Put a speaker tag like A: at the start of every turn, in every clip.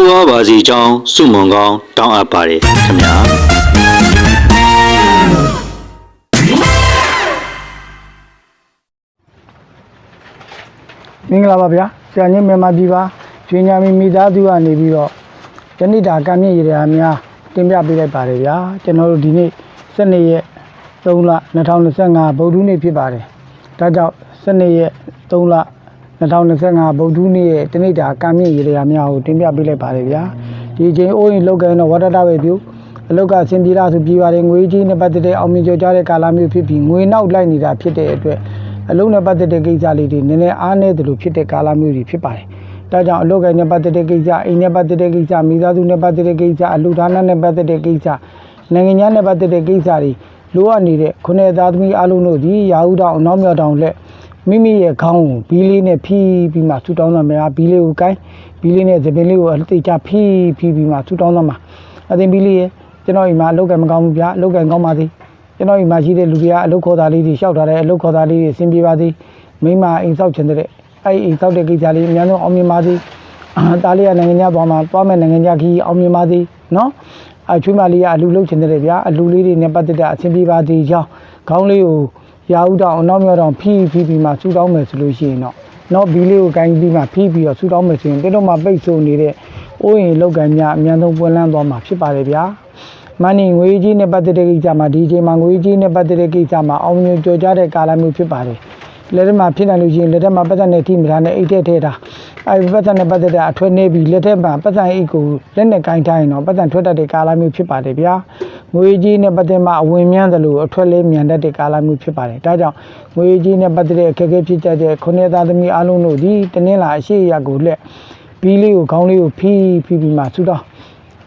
A: တိုးဝါပါစီကြောင်းစုမုံကောင်းတောင်းအပ်ပါတယ်ခင်ဗျာ
B: မင်္ဂလာပါဗျာဆရာကြီးမြန်မာပြည်ပါကျွေးညာမီမိသားစုကနေပြီးတော့တဏိတာကံမြင့်ရည်ရများတင်ပြပေးလိုက်ပါတယ်ဗျာကျွန်တော်တို့ဒီနေ့12ရက်3လ2025ဗုဒ္ဓနေ့ဖြစ်ပါတယ်ဒါကြောင့်12ရက်3လ 2025ဗုဒ္ဓနေ့ရဲ့တဏိတာကံမြင့်ရည်ရများကိုတင်ပြပေးလိုက်ပါတယ်ဗျာဒီအချိန်အိုးရင်လောက်ကန်တော့ဝတ္တတပဲပြုအလောက်ကဆင်ပြေလာဆိုပြီးပါတယ်ငွေကြီးနဲ့ပတ်သက်တဲ့အောင်မြင်ကြော်ကြားတဲ့ကာလမျိုးဖြစ်ပြီးငွေနောက်လိုက်နေတာဖြစ်တဲ့အတွက်အလုံးနဲ့ပတ်သက်တဲ့ကိစ္စလေးတွေနည်းနည်းအားနည်းတယ်လို့ဖြစ်တဲ့ကာလမျိုးတွေဖြစ်ပါတယ်။ဒါကြောင့်အလုပ်ကိုင်းနဲ့ပတ်သက်တဲ့ကိစ္စအိမ်နဲ့ပတ်သက်တဲ့ကိစ္စမိသားစုနဲ့ပတ်သက်တဲ့ကိစ္စအလူဒါနနဲ့ပတ်သက်တဲ့ကိစ္စနိုင်ငံခြားနဲ့ပတ်သက်တဲ့ကိစ္စတွေလိုအပ်နေတဲ့ခုနှစ်သားသမီးအလုံးတို့ဒီရာဟုတောင်အနောက်မြောက်တောင်လက် မိမိရဲ့ခေါင်းကိုဘီလေးနဲ့ဖြီးပြီးမှဆူတောင်းသွားမှာဘီလေးကိုကိုင်းဘီလေးနဲ့သပင်လေးကိုအတိတ်ချဖြီးဖြီးပြီးမှဆူတောင်းသွားမှာအသင်ဘီလေးရဲ့ကျွန်တော်အိမ်မှာအလုပ်ကမကောင်းဘူးဗျာအလုပ်ကကောင်းပါသေးကျွန်တော်အိမ်မှာရှိတဲ့လူတွေကအလုပ်ခေါ်တာလေးတွေရှောက်ထားတယ်အလုပ်ခေါ်တာလေးတွေအဆင်ပြေပါသေးမိမအိမ်ဆောက်ချင်တဲ့အဲ့အိမ်ဆောက်တဲ့ကိစ္စလေးအများဆုံးအောင်မြင်ပါသေးအာတားလေးကနိုင်ငံခြားသွားမှာသွားမဲ့နိုင်ငံခြားခီးအောင်မြင်ပါသေးနော်အချွေးမလေးကအလူလုပ်ချင်တဲ့ဗျာအလူလေးတွေနဲ့ပတ်သက်တဲ့အဆင်ပြေပါသေးကြောင်းခေါင်းလေးကို ရာဥတောင်အနောက်မြောက်တောင်ဖီးဖီးပြီးမှဆူတောင်းမယ်ဆိုလို့ရှိရင်တော့နော်ဘီလေးကိုကိုင်းပြီးမှဖီးပြီးတော့ဆူတောင်းမယ်ဆိုရင်တို့တော့မှပိတ်ဆို့နေတဲ့အိုးရင်လောက်ကံများအများဆုံးပွင့်လန်းသွားမှာဖြစ်ပါတယ်ဗျာမန်နီငွေကြီးနဲ့ပတ်သက်တဲ့ကိစ္စမှာဒီအချိန်မှာငွေကြီးနဲ့ပတ်သက်တဲ့ကိစ္စမှာအောင်မြင်ကြော်ကြားတဲ့ကာလမျိုးဖြစ်ပါတယ်လက်ထက်မှာဖြစ်နိုင်လို့ရှိရင်လက်ထက်မှာပတ်သက်နဲ့ထိမထားနဲ့အိတ်ထဲထဲတာအဲဒီပတ်သက်နဲ့ပတ်သက်တဲ့အထွဲနေပြီးလက်ထက်မှာပတ်သက်အိတ်ကိုလက်နဲ့ကင်ထားရင်တော့ပတ်သက်ထွက်တတ်တဲ့ကာလမျိုးဖြစ်ပါတယ်ဗျာ ငွေကြီးနဲ့ပတ်သက်မှာအဝင်မြန်းတယ်လို့အထွဲလေးမြန်တတ်တဲ့ကာလမျိုးဖြစ်ပါတယ်ဒါကြောင့်ငွေကြီးနဲ့ပတ်သက်တဲ့အခက်အခဲဖြစ်ကြတဲ့ခုနှစ်သားသမီးအားလုံးတို့ဒီတနင်္လာအရှိရကိုလက်ဘီလေးကိုခေါင်းလေးကိုဖီးဖီးပြီးမှဆူတော့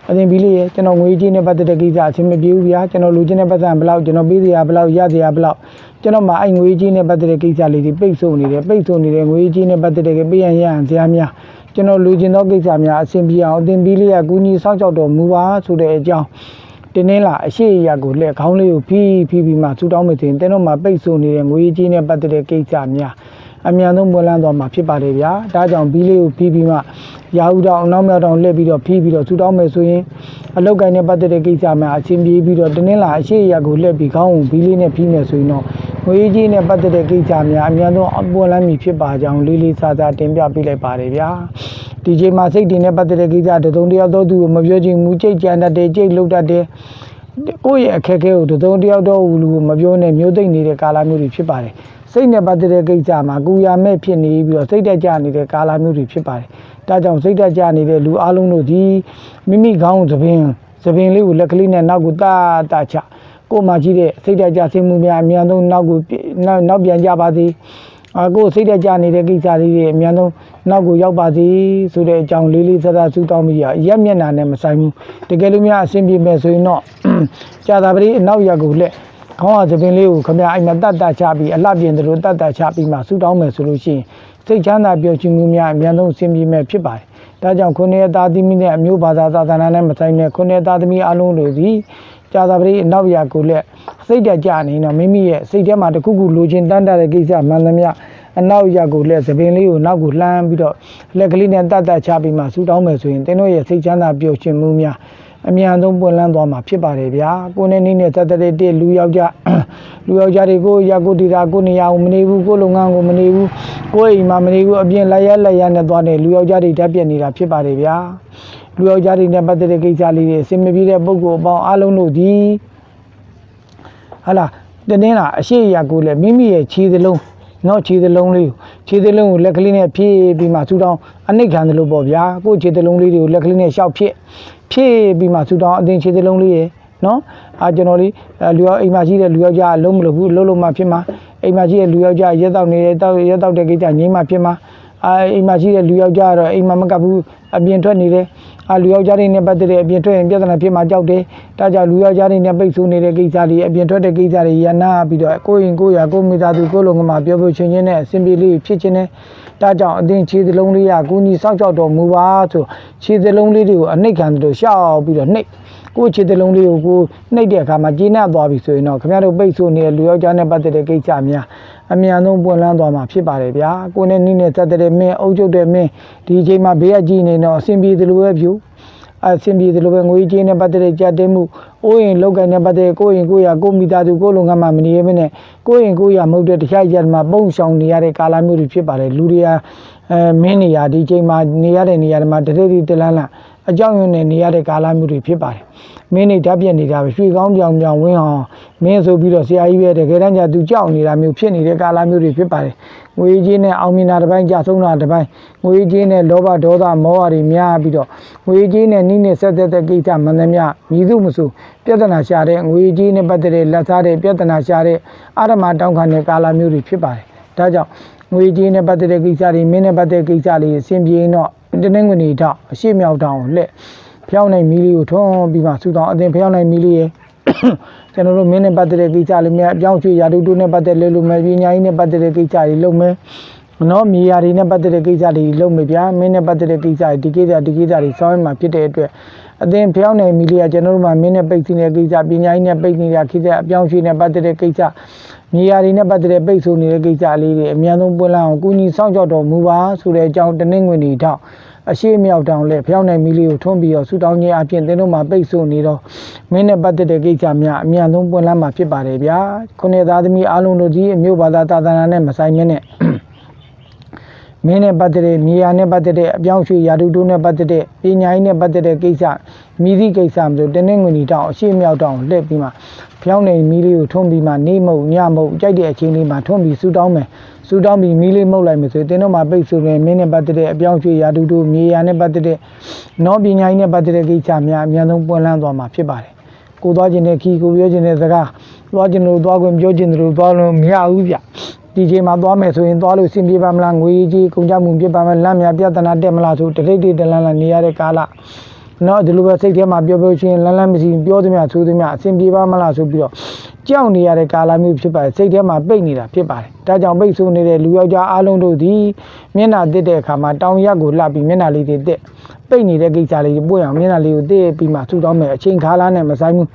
B: အရင်ပြီးလေးရကျွန်တော်ငွေကြီးနဲ့ပတ်သက်တဲ့ကိစ္စအဆင်မပြေဘူးဗျာကျွန်တော်လူချင်းနဲ့ပတ်သက်ဘယ်လောက်ကျွန်တော်ပေးစရာဘယ်လောက်ရစရာဘယ်လောက်ကျွန်တော်မှအဲ့ငွေကြီးနဲ့ပတ်သက်တဲ့ကိစ္စလေးတွေပိတ်ဆို့နေတယ်ပိတ်ဆို့နေတဲ့ငွေကြီးနဲ့ပတ်သက်တဲ့ပေးရန်ရန်စရာများကျွန်တော်လူချင်းသောကိစ္စများအဆင်ပြေအောင်အသင်ပြီးလေးကကူညီစောင့်ရှောက်တော်မူပါဆိုတဲ့အကြောင်း တင်းနှင်းလာအရှိအရာကိုလက်ခေါင်းလေးကိုဖီးဖီးပြီးမှဆူတောင်းမယ်ဆိုရင်တင်းတော့မှပိတ်ဆို့နေတဲ့ငွေကြီးနဲ့ပတ်သက်တဲ့ကိစ္စများအမြန်ဆုံးပွင့်လန်းသွားမှာဖြစ်ပါတယ်ဗျာဒါကြောင့်ဘီလေးကိုဖီးပြီးမှရာဟုတောင်အနောက်မြောက်တောင်လှည့်ပြီးတော့ဖီးပြီးတော့ဆူတောင်းမယ်ဆိုရင်အလောက်ကိုင်းနဲ့ပတ်သက်တဲ့ကိစ္စမှာအချင်းပြေးပြီးတော့တင်းနှင်းလာအရှိအရာကိုလှည့်ပြီးခေါင်းကိုဘီလေးနဲ့ပြီးမယ်ဆိုရင်တော့ ငွေကြီးနဲ့ပတ်သက်တဲ့ကိစ္စများအများဆုံးအပွင့်လန်းမည်ဖြစ်ပါကြောင်းလေးလေးစားစားတင်ပြပေးလိုက်ပါတယ်ဗျာဒီချိန်မှာစိတ်တင်နဲ့ပတ်သက်တဲ့ကိစ္စတစ်စုံတစ်ယောက်တော့သူကိုမပြောချင်ဘူးကြိတ်ကြံတတ်တယ်ကြိတ်လုတ်တတ်တယ်ကိုယ့်ရဲ့အခက်အခဲကိုတစ်စုံတစ်ယောက်တော့ဘူးလူကိုမပြောနဲ့မျိုးသိမ့်နေတဲ့ကာလမျိုးတွေဖြစ်ပါတယ်စိတ်နဲ့ပတ်သက်တဲ့ကိစ္စမှာကူရမဲ့ဖြစ်နေပြီးတော့စိတ်တက်ကြနေတဲ့ကာလမျိုးတွေဖြစ်ပါတယ်ဒါကြောင့်စိတ်တက်ကြနေတဲ့လူအလုံးတို့ဒီမိမိခေါင်းသပင်သပင်လေးကိုလက်ကလေးနဲ့နောက်ကိုတာတာချ ကိုယ်မှရှိတဲ့စိတ်တက်ကြဆင်းမှုများအများဆုံးနောက်ကိုနောက်နောက်ပြန်ကြပါသေးအကိုယ်စိတ်တက်ကြနေတဲ့ကိစ္စလေးတွေအများဆုံးနောက်ကိုရောက်ပါစေဆိုတဲ့အကြောင်းလေးလေးစားစားဆူတောင်းပြီးရရက်မျက်နှာနဲ့မဆိုင်ဘူးတကယ်လို့များအဆင်ပြေမယ်ဆိုရင်တော့ကြာတာပတိအနောက်ရက်ကိုလက်ခေါင်းဟာသပင်လေးကိုခမအိမ်မှာတတ်တတ်ချပြီးအလှပြင်တယ်လို့တတ်တတ်ချပြီးမှဆူတောင်းမယ်ဆိုလို့ရှိရင်စိတ်ချမ်းသာပျော်ရွှင်မှုများအများဆုံးအဆင်ပြေမယ်ဖြစ်ပါတယ်ဒါကြောင့်ခုနှစ်သားသမီးနဲ့အမျိုးဘာသာသာသနာနဲ့မဆိုင်တဲ့ခုနှစ်သားသမီးအလုံးတို့သည် ကြာတာပတိအနောက်ရက်ကိုလက်စိတ်တက်ကြနေတော့မိမိရဲ့စိတ်ထဲမှာတခုခုလိုချင်တန်းတတဲ့ကိစ္စမှန်သမျှအနောက်ရက်ကိုလက်သပင်လေးကိုနောက်ကိုလှမ်းပြီးတော့လက်ကလေးနဲ့တတ်တတ်ချပြီးမှဆူတောင်းမယ်ဆိုရင်တင်းတို့ရဲ့စိတ်ချမ်းသာပျော်ရွှင်မှုများ အမြန်ဆုံးပွင့်လန်းသွားမှာဖြစ်ပါတယ်ဗျာကိုယ်နဲ့နည်းနဲ့သက်သက်တဲ့လူယောက်ျားလူယောက်ျားတွေကိုရက်ကိုတီတာကိုနေရာကိုမနေဘူးကိုလုပ်ငန်းကိုမနေဘူးကိုအိမ်မှာမနေဘူးအပြင်လက်ရက်လက်ရက်နဲ့သွားတယ်လူယောက်ျားတွေတက်ပြက်နေတာဖြစ်ပါတယ်ဗျာလူယောက်ျားတွေနဲ့ပတ်သက်တဲ့ကိစ္စလေးတွေအစင်မပြေတဲ့ပုံကိုအပေါင်းအားလုံးတို့ဒီဟာလာတင်းတင်းလာအရှိအရာကိုလည်းမိမိရဲ့ခြေသလုံးနော်ခြေသလုံးလေးကိုခြေသလုံးကိုလက်ကလေးနဲ့ဖြည့်ပြီးမှဆူတောင်းအနိတ်ခံတယ်လို့ပေါ့ဗျာကိုယ့်ခြေသလုံးလေးတွေကိုလက်ကလေးနဲ့ရှောက်ဖြစ် ဖြည့်ပြီးမှဆူတောင်းအတင်းခြေသလုံးလေးရဲ့နော်အာကျွန်တော်လေးအဲလူယောက်အိမ်မှာရှိတဲ့လူယောက်ျားအလုံးမလို့ဘူးလုံးလုံးမှဖြစ်မှာအိမ်မှာရှိတဲ့လူယောက်ျားရက်တော့နေတဲ့တောက်ရက်တော့တဲ့ကိစ္စငိမ့်မှဖြစ်မှာ အာအိမ်မှာရှိတဲ့လူယောက်ျားကတော့အိမ်မှာမကပ်ဘူးအပြင်ထွက်နေတယ်အာလူယောက်ျားတွေနဲ့ပတ်သက်တဲ့အပြင်ထွက်ရင်ပြဿနာဖြစ်မှာကြောက်တယ်ဒါကြောင့်လူယောက်ျားတွေနဲ့ပိတ်ဆို့နေတဲ့ကိစ္စတွေအပြင်ထွက်တဲ့ကိစ္စတွေရနာပြီးတော့ကိုယ့်ရင်ကိုယ့်ရာကိုယ့်မိသားစုကိုယ့်လုံကမှာပြောပြောချင်းချင်းနဲ့အစဉ်ပြေလေးဖြစ်ချင်းနဲ့ဒါကြောင့်အတင်းခြေသလုံးလေးကကိုကြီးစောက်ကြောက်တော်မူပါဆိုခြေသလုံးလေးတွေကိုအနှိတ်ခံတယ်လို့ရှောက်ပြီးတော့နှိတ် ကိုယ့်ခြေသလုံးလေးကိုကိုနှိပ်တဲ့အခါမှာကျေနပ်သွားပြီဆိုရင်တော့ခင်ဗျားတို့ပိတ်ဆို့နေတဲ့လူယောက်ျားနဲ့ပတ်သက်တဲ့ကိစ္စများအမြန်ဆုံးပွင့်လန်းသွားမှာဖြစ်ပါတယ်ဗျာကိုယ်နဲ့နှိနဲ့သက်တဲ့မင်းအုပ်ချုပ်တဲ့မင်းဒီအချိန်မှာဘေးကကြည့်နေတော့အဆင်ပြေသလိုပဲဖြူအဆင်ပြေသလိုပဲငွေကြေးနဲ့ပတ်သက်တဲ့ကြက်တဲမှုအိုးရင်လောက်ကန်နဲ့ပတ်သက်ကိုယ့်ရင်ကိုယ့်ရာကိုယ့်မိသားစုကိုယ့်လုံကမှမနေရမနဲ့ကိုယ့်ရင်ကိုယ့်ရာမဟုတ်တဲ့တခြားရက်မှာပုံဆောင်နေရတဲ့ကာလမျိုးတွေဖြစ်ပါတယ်လူတွေကအဲမင်းနေရဒီအချိန်မှာနေရတဲ့နေရာတွေမှာတတိတိတလန်းလန်း အကြောင်းရင်းနဲ့နေရတဲ့ကာလမျိုးတွေဖြစ်ပါတယ်မင်းနေဓာတ်ပြက်နေတာပဲရွှေကောင်းပြောင်ပြောင်ဝင်းအောင်မင်းဆိုပြီးတော့ဆရာကြီးပဲတကယ်တမ်းကျသူကြောက်နေတာမျိုးဖြစ်နေတဲ့ကာလမျိုးတွေဖြစ်ပါတယ်ငွေကြီးနဲ့အောင်မြင်တာတစ်ပိုင်းကြာဆုံးတာတစ်ပိုင်းငွေကြီးနဲ့လောဘဒေါသမောဟတွေများပြီးတော့ငွေကြီးနဲ့နှိနဲ့ဆက်သက်တဲ့ကိစ္စမှန်သမျှမြည်သူမဆိုပြဿနာရှာတဲ့ငွေကြီးနဲ့ပတ်သက်တဲ့လက်စားတဲ့ပြဿနာရှာတဲ့အာရမတောင်းခံတဲ့ကာလမျိုးတွေဖြစ်ပါတယ်ဒါကြောင့်ငွေကြီးနဲ့ပတ်သက်တဲ့ကိစ္စတွေမင်းနဲ့ပတ်သက်တဲ့ကိစ္စတွေအဆင်ပြေရင်တော့ တနင်္ဂနွေထောက်အရှိမြောက်တောင်လက်ဖျောင်းနိုင်မီလေးကိုထွန်းပြီးမှစူတောင်းအတင်ဖျောင်းနိုင်မီလေးရဲ့ကျွန်တော်တို့မင်းနဲ့ပတ်သက်တဲ့ကိစ္စလေးများအပြောင်းရွှေ့ရာတူတူနဲ့ပတ်သက်လဲလို့မယ်ပညာရေးနဲ့ပတ်သက်တဲ့ကိစ္စတွေလုပ်မယ်နော်မြေယာတွေနဲ့ပတ်သက်တဲ့ကိစ္စတွေလုပ်မယ်ဗျာမင်းနဲ့ပတ်သက်တဲ့ကိစ္စတွေဒီကိစ္စဒီကိစ္စတွေစောင်းရမှာဖြစ်တဲ့အတွက်အသင်ဖျောင်းနိုင်မီလေးကကျွန်တော်တို့မှာမင်းနဲ့ပိတ်စီနေတဲ့ကိစ္စပညာရေးနဲ့ပိတ်နေတာခိတဲ့အပြောင်းရွှေ့နဲ့ပတ်သက်တဲ့ကိစ္စ မြေယာတွေနဲ့ပတ်သက်တဲ့ပိတ်ဆို့နေတဲ့ကိစ္စလေးတွေအများဆုံးပွင့်လာအောင်ကုညီစောင့်ကြောက်တော်မူပါဆိုတဲ့အကြောင်းတနင်္ဂနွေနေ့ထောက်အရှိမြောက်တောင်လဲဖျောင်းနိုင်မီလေးကိုထွန်းပြီးတော့ဆူတောင်းခြင်းအပြင်သင်တို့မှာပိတ်ဆို့နေတော့မင်းနဲ့ပတ်သက်တဲ့ကိစ္စများအမြန်ဆုံးပွင့်လန်းမှာဖြစ်ပါတယ်ဗျာခုနှစ်သားသမီးအားလုံးတို့ဒီအမျိုးဘာသာသာသနာနဲ့မဆိုင်မနဲ့ မင်းနဲ့ပတ်သက်တဲ့မြေယာနဲ့ပတ်သက်တဲ့အပြောင်းရွှေ့ယာတုတိုးနဲ့ပတ်သက်တဲ့ပညာရေးနဲ့ပတ်သက်တဲ့ကိစ္စမိသည့်ကိစ္စမလို့တင်းနေငွေနီတောင်အရှိမြောက်တောင်လှည့်ပြီးမှဖျောင်းနေမီလေးကိုထွန်းပြီးမှနေမုတ်ညမုတ်ကြိုက်တဲ့အချိန်လေးမှာထွန်းပြီးဆူတောင်းမယ်ဆူတောင်းပြီးမီလေးမှုတ်လိုက်မယ်ဆိုရင်တင်းတို့မှာပိတ်ဆိုနေမင်းနဲ့ပတ်သက်တဲ့အပြောင်းရွှေ့ယာတုတိုးမြေယာနဲ့ပတ်သက်တဲ့နောပညာရေးနဲ့ပတ်သက်တဲ့ကိစ္စများအများဆုံးပွင့်လန်းသွားမှာဖြစ်ပါတယ်ကိုသွားခြင်းတဲ့ခီကိုပြောခြင်းတဲ့စကားသွားခြင်းလို့သွားခွင့်ပြောခြင်းလို့သွားလို့မရဘူးဗျ ဒီချိန်မှာသွားမယ်ဆိုရင်သွားလို့အဆင်ပြေပါမလားငွေကြီးကုန်ကြမှုပြပါမယ်လမ်းများပြဿနာတက်မလားဆိုတလိတ်တိတလန်းလန်းနေရတဲ့ကာလနော်ဒီလိုပဲစိတ်ထဲမှာပြောပြောချင်းလန်းလန်းမရှိပြောသမျှသိုးသမျှအဆင်ပြေပါမလားဆိုပြီးတော့ကြောက်နေရတဲ့ကာလမျိုးဖြစ်ပါတယ်စိတ်ထဲမှာပိတ်နေတာဖြစ်ပါတယ်ဒါကြောင့်ပိတ်ဆိုးနေတဲ့လူယောက်ျားအားလုံးတို့ဒီမျက်နှာတစ်တဲ့အခါမှာတောင်ရက်ကိုလှပ်ပြီးမျက်နှာလေးတွေတက်ပိတ်နေတဲ့ကိစ္စလေးကိုပို့အောင်မျက်နှာလေးကိုတက်ပြီးမှဆူတောင်းမယ်အချိန်ခါလားနဲ့မဆိုင်ဘူး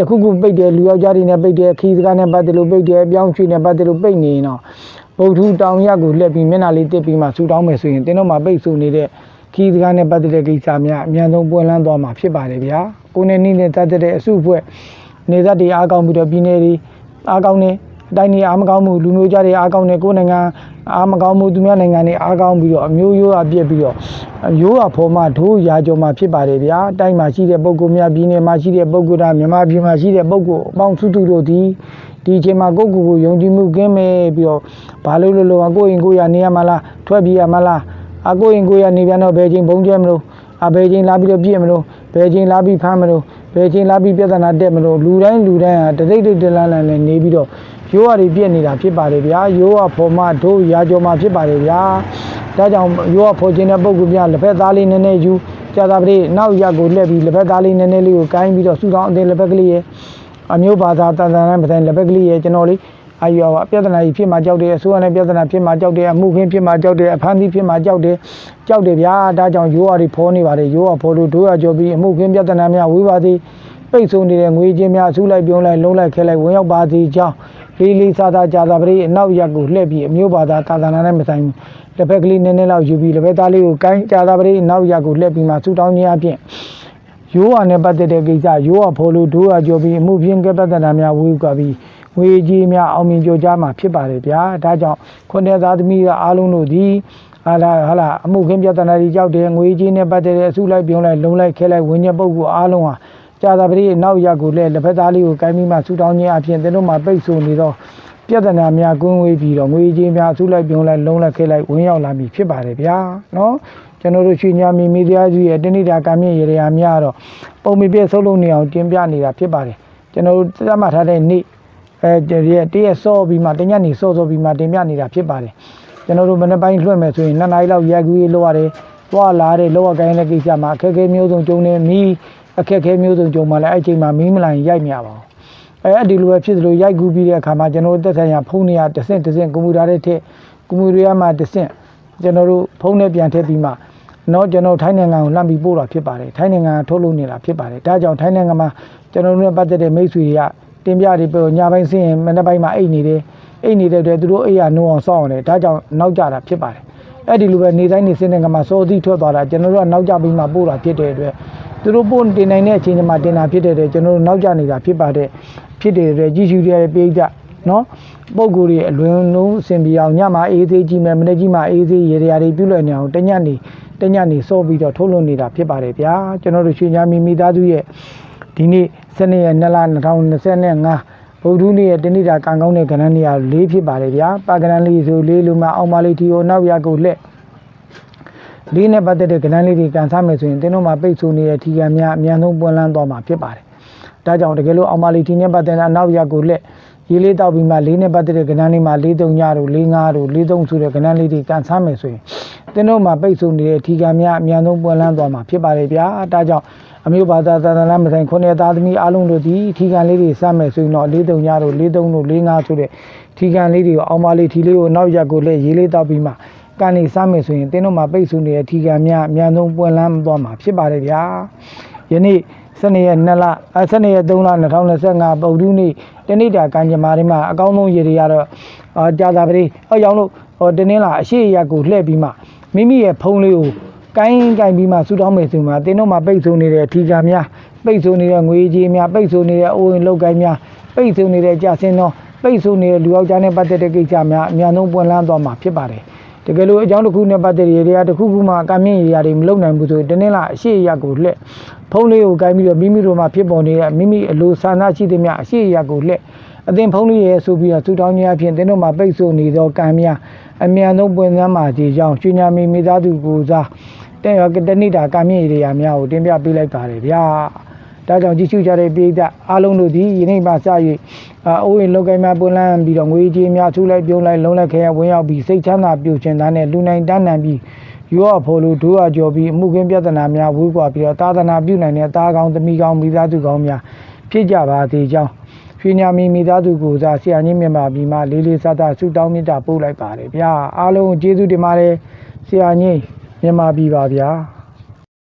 B: တခုခုပိတ်တယ်လူယောက်ျားတွေနဲ့ပိတ်တယ်ခီးစကားနဲ့ပတ်သက်လို့ပိတ်တယ်အပြောင်းချွေနဲ့ပတ်သက်လို့ပိတ်နေရင်တော့ဗုဒ္ဓတောင်ရက်ကိုလှည့်ပြီးမျက်နှာလေးတစ်ပြီးမှဆူတောင်းမယ်ဆိုရင်တင်းတော့မှပိတ်ဆို့နေတဲ့ခီးစကားနဲ့ပတ်သက်တဲ့ကိစ္စများအများဆုံးပွင့်လန်းသွားမှာဖြစ်ပါတယ်ဗျာကိုယ်နဲ့နှိနဲ့တတ်တဲ့အစုအဖွဲ့နေသက်တွေအားကောင်းပြီးတော့ပြည်နယ်တွေအားကောင်းနေအ တိုင်းနေအားမကောင်းမှုလူမျိုးကြားတွေအားကောင်းနေကိုယ်နိုင်ငံအားမကောင်းမှုသူများနိုင်ငံတွေအားကောင်းပြီးတော့အမျိုးရိုးအပြည့်ပြီးတော့ရိုးအဖော်မှဒိုးရာကျော်မှဖြစ်ပါတယ်ဗျာအတိုင်းမှာရှိတဲ့ပုံကူများပြည်နယ်မှာရှိတဲ့ပုံကူတာမြန်မာပြည်မှာရှိတဲ့ပုံကူအပေါင်းစုစုတို့ဒီဒီအချိန်မှာကိုယ့်ကိုယ်ကိုယုံကြည်မှုကင်းမဲ့ပြီးတော့ဘာလို့လို့လို့ကိုယ့်ရင်ကိုယ်ရနေရမလားထွက်ပြေးရမလားအကိုယ့်ရင်ကိုယ်ရနေပြန်တော့ဘယ်ချိန်ဘုံကျဲမလို့အဘယ်ချိန်လာပြီးတော့ပြည့်မလို့ဘယ်ချိန်လာပြီးဖမ်းမလို့ဘယ်ချိန်လာပြီးပြဿနာတက်မလို့လူတိုင်းလူတိုင်းဟာတတိတ်တိတ်တလန်းလန်းနဲ့နေပြီးတော့ ရိုးရည်ပြည့်နေတာဖြစ်ပါတယ်ဗျာရိုးရဖော်မတို့ရာကျော်မှာဖြစ်ပါတယ်ဗျာဒါကြောင့်ရိုးရဖော်ခြင်းတဲ့ပုံကူများလက်ဖက်သားလေးနည်းနည်းယူကြာသာပတိနောက်ရက်ကိုလှည့်ပြီးလက်ဖက်သားလေးနည်းနည်းလေးကိုကိုင်းပြီးတော့စူတောင်းအသေးလက်ဖက်ကလေးရဲ့အမျိုးဘာသာတန်တန်နဲ့မတိုင်းလက်ဖက်ကလေးရဲ့ကျွန်တော်လေးအာယောပြဿနာကြီးဖြစ်မှကြောက်တယ်အစိုးရနဲ့ပြဿနာဖြစ်မှကြောက်တယ်အမှုခင်းဖြစ်မှကြောက်တယ်အဖမ်းသီးဖြစ်မှကြောက်တယ်ကြောက်တယ်ဗျာဒါကြောင့်ရိုးရည်ဖော်နေပါတယ်ရိုးရဖော်လို့တို့ရကြောပြီးအမှုခင်းပြဿနာများဝေးပါသည်ပိတ်ဆို့နေတဲ့ငွေချင်းများအစုလိုက်ပြုံးလိုက်လုံးလိုက်ခဲလိုက်ဝင်ရောက်ပါသည်ကြောင်း လေးလေးစားစားကြာသာပရိအနောက်ရက်ကိုလှည့်ပြီးအမျိုးဘာသာသာသနာနဲ့မဆိုင်ဘူးလက်ဖက်ကလေးနည်းနည်းလောက်ယူပြီးလက်ဖက်သားလေးကိုကိုင်းကြာသာပရိအနောက်ရက်ကိုလှည့်ပြီးမှဆူတောင်းခြင်းအပြင်ရိုးဝါနဲ့ပတ်သက်တဲ့ကိစ္စရိုးဝါဖော်လို့ဒိုးရကြောပြီးအမှုပြင်းကဲပတ်သက်တာများဝေးကွာပြီးငွေကြီးများအောင်မြင်ကြကြမှာဖြစ်ပါတယ်ဗျာဒါကြောင့်ခွန်တဲ့သားသမီးကအားလုံးတို့ဒီဟာလာဟာလာအမှုခင်းပြဿနာတွေကြောက်တယ်ငွေကြီးနဲ့ပတ်သက်တဲ့အစုလိုက်ပြုံးလိုက်လုံလိုက်ခဲလိုက်ဝင်းညက်ပုတ်ကိုအားလုံးဟာ ကြာသာပတိအနောက်ရက်ကိုလည်းလက်ဖက်သားလေးကိုကိုင်းပြီးမှဆူတောင်းခြင်းအပြင်သင်တို့မှာပိတ်ဆို့နေသောပြဿနာများကွင်းဝေးပြီးတော့ငွေကြီးများအစုလိုက်ပြုံးလိုက်လုံလိုက်ခဲလိုက်ဝင်းရောက်လာပြီဖြစ်ပါတယ်ဗျာနော်ကျွန်တော်တို့ရွှေညာမီမီဒီယာကြီးရဲ့တဏိတာကံမြင့်ရေရာများတော့ပုံမပြည့်ဆုပ်လုံးနေအောင်တင်ပြနေတာဖြစ်ပါတယ်ကျွန်တော်တို့သတ်မှတ်ထားတဲ့နေ့အဲဒီရက်တရက်စောပြီးမှတညနေစောစောပြီးမှတင်ပြနေတာဖြစ်ပါတယ်ကျွန်တော်တို့မနေ့ပိုင်းလွှင့်မယ်ဆိုရင်နှစ်နာရီလောက်ရိုက်ကူးရေးလောက်ရတယ်။သွားလာတဲ့လောက်ကိုင်းတဲ့ကိစ္စမှာအခက်အခဲမျိုးစုံကြုံနေမီး အခက်အခဲမျိုးစုံကြုံမှလည်းအဲ့ချိန်မှာမီးမလိုင်ရိုက်မြပါဘူး။အဲအဲ့ဒီလိုပဲဖြစ်သလိုရိုက်ကူးပြီးတဲ့အခါမှာကျွန်တော်တို့တက်ဆိုင်ရာဖုန်းတွေကတစ်ဆင့်တစ်ဆင့်ကွန်ပျူတာတွေထက်ကွန်ပျူတာမှာတစ်ဆင့်ကျွန်တော်တို့ဖုန်းနဲ့ပြန်ထည့်ပြီးမှတော့ကျွန်တော်ထိုင်းနိုင်ငံကိုလှမ်းပြီးပို့တာဖြစ်ပါတယ်။ထိုင်းနိုင်ငံကထုတ်လုပ်နေတာဖြစ်ပါတယ်။ဒါကြောင့်ထိုင်းနိုင်ငံမှာကျွန်တော်တို့နဲ့ပတ်သက်တဲ့မိတ်ဆွေတွေကတင်ပြတွေပြောညပိုင်းစင်းရင်မနေ့ပိုင်းမှာအိတ်နေတယ်။အိတ်နေတဲ့အတွက်သူတို့အိတ်ရနှိုးအောင်စောင့်အောင်တယ်ဒါကြောင့်နောက်ကျတာဖြစ်ပါတယ်အဲ့ဒီလိုပဲနေတိုင်းနေစင်းတဲ့ကမှာစောသီးထွက်သွားတာကျွန်တော်တို့ကနောက်ကျပြီးမှပို့တာဖြစ်တဲ့အတွက် သူတို့ပို့တင်နိုင်တဲ့အချိန်မှာတင်တာဖြစ်တဲ့အတွက်ကျွန်တော်တို့နောက်ကျနေတာဖြစ်ပါတယ်ဖြစ်တဲ့အတွက်ကြီးစုတဲ့ပိဋကနော်ပုံကိုယ်တွေအလွန်လုံးအစဉ်ပြေအောင်ညမှာအေးသေးကြီးမယ်မနေ့ကြီးမှာအေးသေးရေရာတွေပြုလုပ်နေအောင်တညနေတညနေစောပြီးတော့ထုတ်လွှင့်နေတာဖြစ်ပါတယ်ဗျာကျွန်တော်တို့ရွှေညာမီမိသားစုရဲ့ဒီနေ့စနေရက်2လ2025ဗုဒ္ဓနေ့ရဲ့တဏိတာကံကောင်းတဲ့ကဏ္ဍနေရာ၄ဖြစ်ပါတယ်ဗျာပါကဏ္ဍလေးဆိုလေးလူမအောင်ပါလေးတီကိုနောက်ရကိုလက် လေးနဲ့ပတ်သက်တဲ့ကဏ္ဍလေးတွေကန်စားမယ်ဆိုရင်သင်တို့မှာပိတ်ဆို့နေတဲ့ထီကံများအမြန်ဆုံးပွင့်လန်းသွားမှာဖြစ်ပါတယ်ဒါကြောင့်တကယ်လို့အောင်ပါလေးတီနဲ့ပတ်သက်တဲ့အနောက်ရကိုလက်ရေးလေးတောက်ပြီးမှလေးနဲ့ပတ်သက်တဲ့ကဏ္ဍလေးမှာ၄၃ညတို့၄၅တို့၄၃ဆိုတဲ့ကဏ္ဍလေးတွေကန်စားမယ်ဆိုရင်သင်တို့မှာပိတ်ဆို့နေတဲ့ထီကံများအမြန်ဆုံးပွင့်လန်းသွားမှာဖြစ်ပါတယ်ဗျာဒါကြောင့်အမျိုးဘာသာသာသနာမဆိုင်ခုနှစ်သားသမီးအားလုံးတို့ဒီထီကန်လေးတွေစမယ်ဆိုရင်တော့၄၃ညတို့၄၃တို့၄၅ဆိုတဲ့ထီကန်လေးတွေကိုအောင်ပါလေးထီလေးကိုနောက်ရက်ကိုလည်းရေးလေးတောက်ပြီးမှ ကန်နေစမယ်ဆိုရင်တင်းတို့မှာပိတ်ဆိုနေတဲ့ထီကန်များအများဆုံးပွင့်လန်းသွားမှာဖြစ်ပါတယ်ဗျာယနေ့စနေရက်2လအဲစနေရက်3လ2025ပုဒ်တူးနေ့တနေ့တာကံကြမ္မာတွေမှာအကောင်းဆုံးရေတွေကတော့အာကြာသာပတိအောက်ရောက်လို့ဟောတင်းင်းလာအရှိရက်ကိုလှည့်ပြီးမှမိမိရဲ့ဖုံးလေးကိုကိုင်းကိုင်းပြီးမှဆူတောင်းမယ်ဆိုမှတင်းတို့မှာပိတ်ဆို့နေတဲ့အထီးကများပိတ်ဆို့နေတဲ့ငွေကြီးများပိတ်ဆို့နေတဲ့အိုးဝင်လောက်ကိုင်းများပိတ်ဆို့နေတဲ့ကြာစင်းသောပိတ်ဆို့နေတဲ့လူယောက်ျားနဲ့ပတ်သက်တဲ့ကိစ္စများအများဆုံးပွင့်လန်းသွားမှာဖြစ်ပါတယ် တကယ်လို့အကြောင်းတစ်ခုနဲ့ပတ်သက်ရတဲ့တစ်ခုခုမှအကမြင့်ရရာတွေမလုပ်နိုင်ဘူးဆိုရင်တင်းလာအရှိအရကိုလှက်ဖုံးလေးကိုကိုင်းပြီးတော့မိမိတို့မှာဖြစ်ပေါ်နေတဲ့မိမိအလိုဆန္ဒရှိတဲ့များအရှိအရကိုလှက်အသင်ဖုံးလေးရဲ့ဆိုပြီးတော့ဆူတောင်းခြင်းအဖြစ်တင်းတို့မှာပိတ်ဆို့နေသောကံများအမြန်ဆုံးပွင့်လန်းမှာဒီကြောင့်ရွှေညာမီမိသားစုကိုစားတဲ့ရကတနိတာကာမြင့်ရေရာများကိုတင်ပြပေးလိုက်ပါတယ်ဗျာ ဒါကြောင့်ကြည့်ရှုကြတဲ့ပြည်သက်အားလုံးတို့ဒီယနေ့မှစ၍အိုးရင်လောက်ကင်မှာပွင့်လန်းပြီးတော့ငွေကြေးများထူလိုက်ပြုံးလိုက်လုံးလိုက်ခဲဝင်ရောက်ပြီးစိတ်ချမ်းသာပြုခြင်းသားနဲ့လူနိုင်တန်းနိုင်ပြီးရောဖို့လို့ဒုအကြော်ပြီးအမှုခင်းပြဿနာများဝေးကွာပြီးတော့သာသနာပြုနိုင်တဲ့သားကောင်းသမီးကောင်းမိသားစုကောင်းများဖြစ်ကြပါစေကြောင်းရွှေညာမီမိသားစုကိုစားဆရာကြီးမြန်မာပြည်မှာလေးလေးစားစားဆုတောင်းမေတ္တာပို့လိုက်ပါတယ်ဗျာအားလုံးကျေးဇူးတင်ပါတယ်ဆရာကြီးမြန်မာပြည်ပါဗျာ